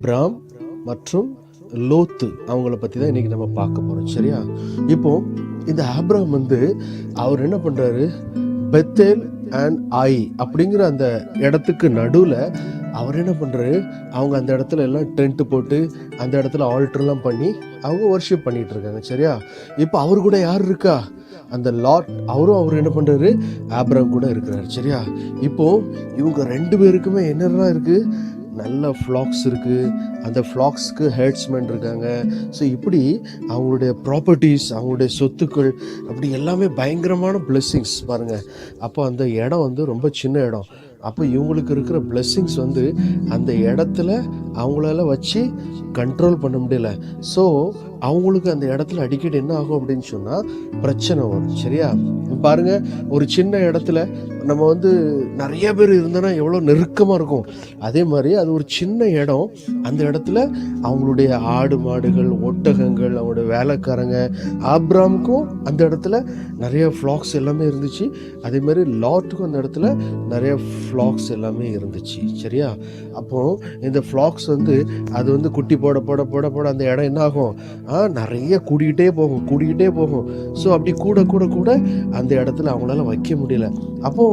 பிராம் மற்றும் லோத்து அவங்கள பற்றி தான் இன்றைக்கி நம்ம பார்க்க போகிறோம் சரியா? இப்போ இந்த ஆப்ராம் வந்து அவர் என்ன பண்ணுறாரு பெத்தேல் அண்ட் ஆய் அப்படிங்கிற அந்த இடத்துக்கு நடுவில் அவர் என்ன பண்ணுறாரு அவங்க அந்த இடத்துல எல்லாம் டென்ட் போட்டு அந்த இடத்துல ஆல்ட்ரெலாம் பண்ணி அவங்க ஒர்ஷிப் பண்ணிகிட்டு இருக்காங்க சரியா? இப்போ அவர் கூட யார் இருக்கா? அந்த லாட் அவரும் அவர் என்ன பண்ணுறாரு ஆப்ராம் கூட இருக்கிறாரு சரியா? இப்போது இவங்க ரெண்டு பேருக்குமே என்னெல்லாம் இருக்குது நல்ல ஃப்ளாக்ஸ் இருக்குது அந்த ஃப்ளாக்ஸ்க்கு ஹெட்ஸ்மேன் இருக்காங்க. ஸோ இப்படி அவங்களுடைய ப்ராப்பர்ட்டிஸ் அவங்களுடைய சொத்துக்கள் அப்படி எல்லாமே பயங்கரமான பிளெஸ்ஸிங்ஸ் பாருங்கள் அப்போ அந்த இடம் வந்து ரொம்ப சின்ன இடம். அப்போ இவங்களுக்கு இருக்கிற பிளெஸ்ஸிங்ஸ் வந்து அந்த இடத்துல அவங்களால வச்சு கண்ட்ரோல் பண்ண முடியல. ஸோ அவங்களுக்கு அந்த இடத்துல அடிக்கடி என்ன ஆகும் அப்படின்னு சொன்னால் பிரச்சனை வரும் சரியா? பாருங்க ஒரு சின்ன இடத்துல நம்ம வந்து நிறைய பேர் இருந்தோன்னா எவ்வளோ நெருக்கமாக இருக்கும். அதே மாதிரி அது ஒரு சின்ன இடம் அந்த இடத்துல அவங்களுடைய ஆடு மாடுகள் ஒட்டகங்கள் அவங்களுடைய வேலைக்காரங்க ஆப்ராம்க்கும் அந்த இடத்துல நிறைய ஃப்ளாக்ஸ் எல்லாமே இருந்துச்சு. அதே மாதிரி லாட்டுக்கும் அந்த இடத்துல நிறைய ஃப்ளாக்ஸ் எல்லாமே இருந்துச்சு சரியா? அப்போ இந்த ஃப்ளாக்ஸ் வந்து அது வந்து குட்டி போட போட போட போட அந்த இடம் என்ன ஆகும்? நிறைய கூடிக்கிட்டே போகும் கூடிக்கிட்டே போகும். ஸோ அப்படி கூட கூட கூட அந்த இடத்துல அவங்களால வைக்க முடியல. அப்போ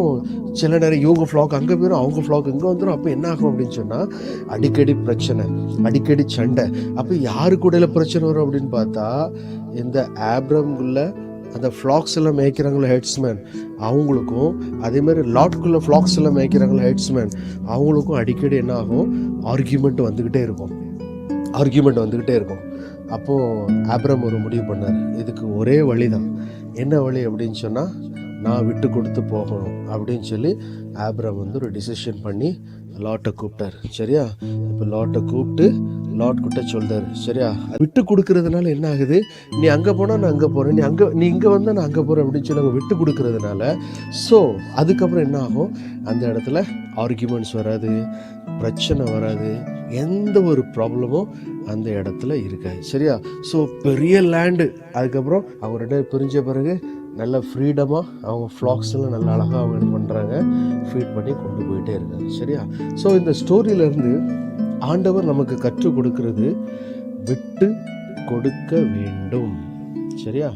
சில நேரம் இவங்க ஃப்ளாக் அங்கே போயிடும் அவங்க ஃப்ளாக் இங்கே வந்துடும் அப்போ என்ன ஆகும் அப்படின்னு சொன்னால் அடிக்கடி பிரச்சனை அடிக்கடி சண்டை. அப்போ யாரு கூடல பிரச்சனை வரும் அப்படின்னு பார்த்தா இந்த ஆப்ரம்குள்ள அந்த ஃப்ளாக்ஸ் எல்லாம் மேய்க்கிறாங்களோ ஹெட்ஸ்மேன் அவங்களுக்கும் அதே மாதிரி லாட்குள்ள ஃப்ளாக்ஸ் எல்லாம் மேய்க்கிறாங்களோ ஹெட்ஸ்மேன் அவங்களுக்கும் அடிக்கடி என்ன ஆகும்? ஆர்கியூமெண்ட் வந்துக்கிட்டே இருக்கும். ஆர்கியூமெண்ட் வந்துக்கிட்டே இருக்கும். அப்போது ஆப்ரம் ஒரு முடிவு பண்ணார். இதுக்கு ஒரே வழி தான் என்ன வழி அப்படின்னு சொன்னால் நான் விட்டு கொடுத்து போகணும் அப்படின்னு சொல்லி ஆப்ரம் வந்து ஒரு டிசிஷன் பண்ணி லாட்டை கூப்பிட்டார். சரியா? இப்போ லாட்டை கூப்பிட்டு லாட் கிட்ட சொல்றாரு சரியா விட்டு கொடுக்கறதுனால என்ன ஆகுது? நீ அங்கே போனால் நான் அங்கே போகிறேன் நீ அங்கே நீ இங்கே வந்தால் நான் அங்கே போகிறேன் அப்படின்னு சொல்லி அவங்க விட்டு கொடுக்கறதுனால ஸோ அதுக்கப்புறம் என்ன ஆகும்? அந்த இடத்துல ஆர்கியூமெண்ட்ஸ் வராது பிரச்சனை வராது எந்த ஒரு ப்ராப்ளமும் அந்த இடத்துல இருக்காது. சரியா? ஸோ பெரிய லேண்டு அதுக்கப்புறம் அவங்க ரெண்டு பேரும் பிரிஞ்ச பிறகு நல்ல ஃப்ரீடமாக அவங்க ஃப்ளாக்ஸ் எல்லாம் நல்ல அழகாக அவங்க என்ன பண்ணுறாங்க ஃபீட் பண்ணி கொண்டு போயிட்டே இருக்காங்க. சரியா? ஸோ இந்த ஸ்டோரியிலேருந்து ஆண்டவர் நமக்கு கற்றுக் கொடுக்கிறது விட்டு கொடுக்க வேண்டும். சரியா?